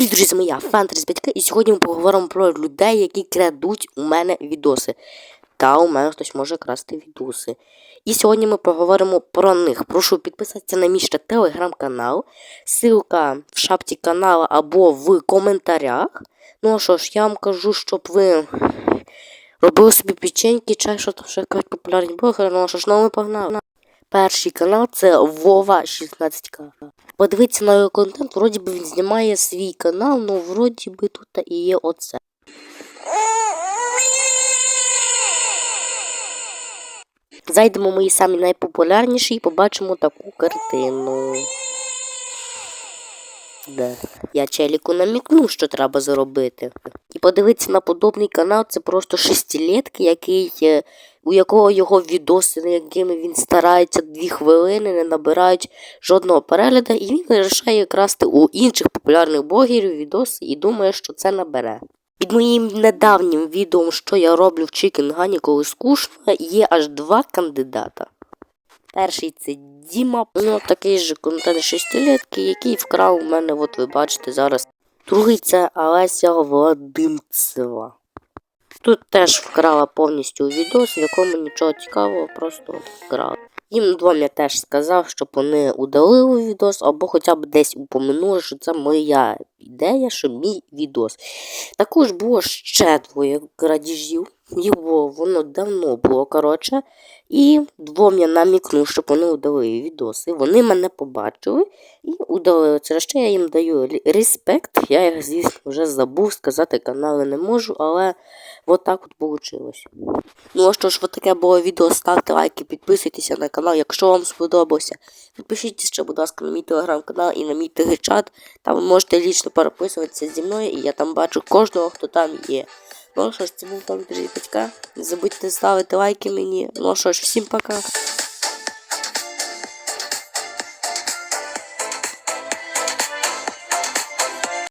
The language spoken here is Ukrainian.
Привіт, друзі, моя Фентезі Батька, і сьогодні ми поговоримо про людей, які крадуть у мене відоси. Та у мене хтось може красти відоси. І сьогодні ми поговоримо про них. Прошу підписатися на мій ще телеграм-канал. Ссылка в шапці каналу або в коментарях. Ну а що ж, я вам кажу, щоб ви робили собі печеньки, чай, що там ще кажуть популярні блогери. Ну а що ж, ну ми погнали. Перший канал це Вова 16К. Подивіться на його контент, вроді би він знімає свій канал, ну вроді би тут і є оце. Зайдемо в мої самі найпопулярніші і побачимо таку картину. Де? Я челіку намікнув, що треба зробити. Подивитися на подобний канал, це просто шестилетки, який, е, у якого його відоси, над якими він старається дві хвилини, не набирають жодного перегляду, і він вирішає красти у інших популярних блогерів відоси і думає, що це набере. Під моїм недавнім відео, що я роблю в Чікінгані, коли скучно, є аж два кандидата. Перший це Діма, ну такий же контент шестилетки, який вкрав у мене, от ви бачите зараз. Другий це Олеся Владимцева. Тут теж вкрала повністю відос, в якому нічого цікавого, просто вкрала. Їм двом я теж сказав, щоб вони удалили відос, або хоча б десь упомянули, що це моя ідея, що мій відос. Також було ще двоє крадіжів. Його воно давно було, коротше. І двом я намікнув, щоб вони удалили відоси. Вони мене побачили і удалили. Через що я їм даю респект. Я їх, звісно, вже забув сказати канали не можу, але от так от вийшло. Ну а що ж, от таке було відео. Ставте лайки, підписуйтеся на канал, якщо вам сподобався. Підпишіться ще, будь ласка, на мій телеграм-канал і на мій телегчат. Там ви можете лічно переписуватися зі мною, і я там бачу кожного, хто там є. Ну що ж, це був Том Батька. Не забудьте ставити лайки мені. Ну що ж, всім пока.